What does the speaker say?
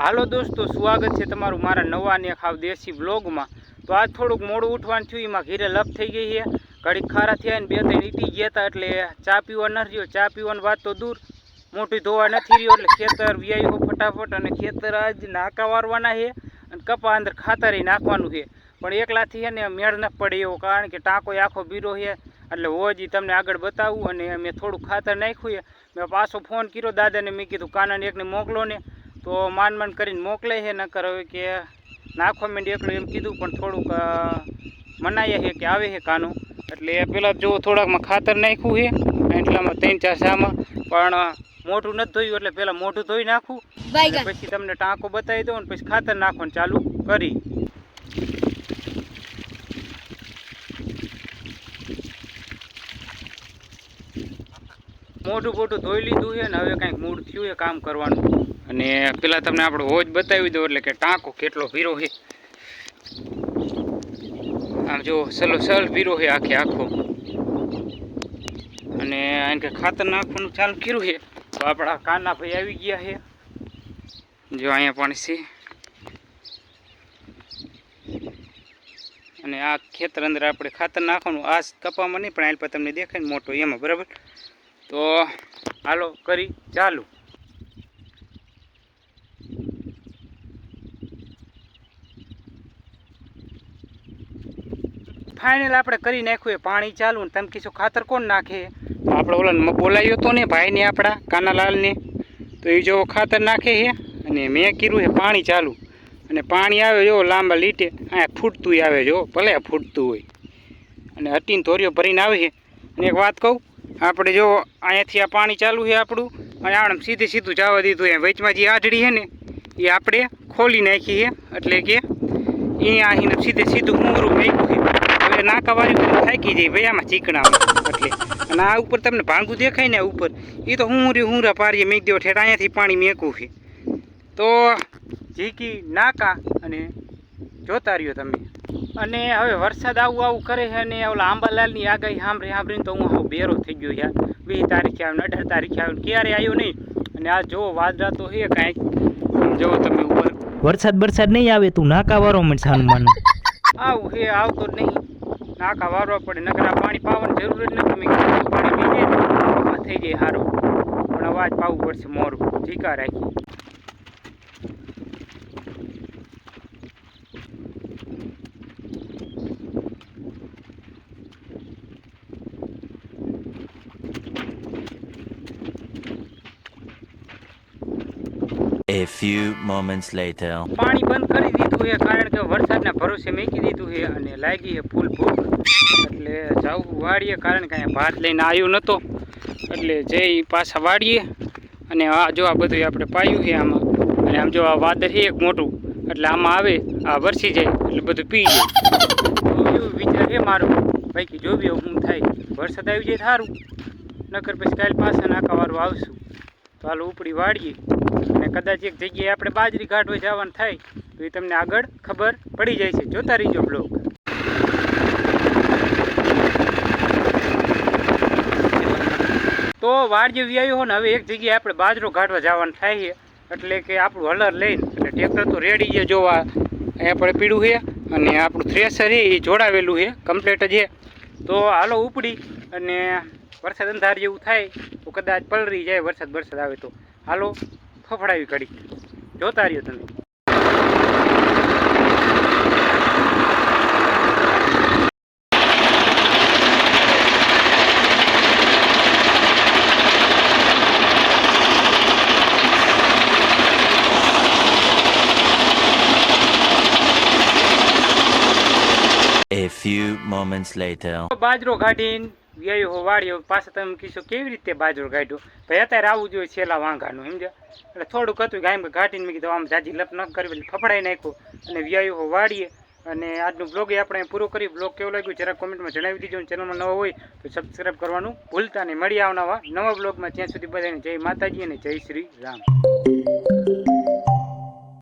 હાલો દોસ્તો, સ્વાગત છે તમારું મારા નવા ને ખાવ દેશી બ્લોગમાં તો આજ થોડુંક મોડું ઉઠવાનું થયું, એમાં ઘીરે લપ થઈ ગઈ છે. ઘડીક ખારા થયા બે ત્રણ ઈટી ગયા હતા, એટલે ચા પીવા ન રહ્યો. ચા પીવાની વાત તો દૂર. મોટી ધોવા નથી રહ્યો, એટલે ખેતર વ્યાયો ફટાફટ, અને ખેતર આજ નાકા વારવાના છે, અને કપા અંદર ખાતર નાખવાનું છે. પણ એકલાથી છે ને મેળ ન પડે એવો, કારણ કે ટાંકો આખો બીરો છે. એટલે હોજ તમને આગળ બતાવું, અને મેં થોડું ખાતર નાખ્યું છે. મેં પાછો ફોન કર્યો દાદાને, મેં કીધું, કાનાને એકને મોકલો ને. તો માંડ માંડ કરીને મોકલે છે નકર હવે કે નાખવા માંડી એકલું એમ કીધું પણ થોડુંક મનાય છે કે આવે છે કાનું. એટલે પહેલાં જો થોડાકમાં ખાતર નાખ્યું છે એટલામાં ત્રણ ચાર સામાં પણ મોઢું નથી ધોયું એટલે પહેલાં મોઢું ધોઈ નાખું. પછી તમને ટાંકો બતાવી દઉં ને પછી ખાતર નાખવાનું ચાલુ કરી. મોઢું મોઢું ધોઈ લીધું છે ને હવે કાંઈક મૂડ થયું છે કામ કરવાનું. અને પેલા તમને આપણે હોજ બતાવી દઉં એટલે કે ટાંકો કેટલો ભીરો છે. આમ જો સલો સલ ભીરો છે આખે આખો. અને એને કે ખાતર નાખવાનું ચાલુ કર્યું છે. તો આપણા કાના ભાઈ આવી ગયા છે. જો અહીંયા પણ છે. અને આ ખેતર અંદર આપણે ખાતર નાખવાનું. આ કપામાં નહીં, પણ આ પર તમને દેખાય ને મોટો એમાં, બરાબર? તો હાલો, કરી, ચાલુ. ફાઇનલ આપણે કરી નાખ્યું પાણી ચાલુ ને તમે કીધું ખાતર કોણ નાખે? આપણે ઓલા બોલાવ્યો તો ને ભાઈને આપણા, કાનાલાલને. તો એ જો ખાતર નાખે છે અને મેં કીધું છે પાણી ચાલુ. અને પાણી આવે જો લાંબા લીટે અહીંયા ફૂટતું આવે જો, ભલે આ ફૂટતું હોય. અને હટીને ધોરીઓ ભરીને આવે છે. અને એક વાત કહું આપણે જો અહીંયાથી આ પાણી ચાલુ છે આપણું, અને આમ સીધે સીધું જવા દીધું એ વચમાં જે આઢળી છે ને, એ આપણે ખોલી નાખી છે. એટલે કે અહીંયા અહીં સીધે સીધું મૂંગરું મેંક્યું હવે નાકાવાળી થાકી જાય ભાઈ, આમાં ચીકણા એટલે અને આ ઉપર તમને ભાંગું દેખાય ને ઉપર એ તો હું રે હુંરા પારીએ મેં દેવો ઠેઠ અહીંયાથી પાણી મેકવું છે. તો, ઝીકી નાકા અને જોતા રહ્યો તમે. અને હવે વરસાદ આવું આવું કરે છે અને ઓલા આંબાલાલની આગાહી સાંભળી સાંભળીને તો હું આવું બેરો થઈ ગયો યાર વીસ તારીખે આવ્યો અઢાર તારીખે આવે ક્યારે આવ્યો નહીં? અને આ જો વાદળા તો છે કાંઈક જો તમે ઉપર. વરસાદ વરસાદ નહીં આવે તું નાકા વારો મને હનુમાન આવું હે આવતો નહીં. નાકા વારવા પડે નકરા પાણી પાવાની જરૂર જ નથી. મેં પાણી પી જાય થઈ જાય સારું પણ અવાજ પાવું પડશે મોરું. ઠીકા રાખી. A few moments later. પાણી બંધ કરી દીધું છે કારણ કે વરસાદના ભરોસે મેકી દીધું છે અને લાગી છે ફૂલ ભૂખ. એટલે જવું વાળીએ કારણ કે અહીંયા ભાત લઈને આવ્યો નહોતો એટલે જઈ પાછા વાળીએ અને આ જો આ બધું આપણે પાયું છે આમાં. અને આમ જો આ વાદર છે એક મોટું. એટલે આમાં આવે, આ વરસી જાય, એટલે બધું પી જાય એવું વિચાર છે મારો. ભાઈ કે જોવી હું થાય. વરસાદ આવી જાય સારું. નકર પછી કાલ પાછા નાકાવાળું આવશું. તો હાલ ઉપડી વાળીએ. અને કદાચ એક જગ્યાએ આપણે બાજરી કાઢવા જવાનું થાય, તો એ તમને આગળ ખબર પડી જાય છે. જોતા રહીજો બ્લોગ તો વાડ જે વ્યાયો હોય ને, હવે એક જગ્યાએ આપણે બાજરો કાઢવા જવાનું થાય છે. એટલે કે આપણું હલર લઈને, એટલે ટ્રેક્ટર તો રેડી છે જોવા. અહીંયા આપણે પીળું છે અને આપણું થ્રેસર એ જોડાવેલું છે કમ્પ્લેટ છે. તો હાલો ઉપડી અને વરસાદ અંધાર જેવું થાય તો કદાચ પલરી જાય વરસાદ વરસાદ આવે તો. હાલો ફફડાવી કડી જોતા રહ્યો તમે. A few moments later. બાજરો કાઢીને હો વાળ્યો પાછા તમે કીધું કેવી રીતે બાજરો કાઢ્યો ભાઈ અત્યારે આવવું જોઈએ છેલ્લા વાંઘાનું સમજ્યા એટલે થોડુંક હતું ગાય ઘાટીને મેં કીધું આમ જાજી લપ ન કરવી, એટલે ફફડાઈ નાખ્યું. અને વ્યાયો વાળીએ અને આજનું બ્લોગ એ આપણે પૂરો કરી બ્લોગ કેવું લાગ્યું જરા કોમેન્ટમાં જણાવી દીજો. ચેનલમાં નવો હોય તો સબસ્ક્રાઈબ કરવાનું ભૂલતા નહીં. મળી આવનાવા નવા બ્લોગમાં. ત્યાં સુધી બધાને જય માતાજી અને જય શ્રી રામ.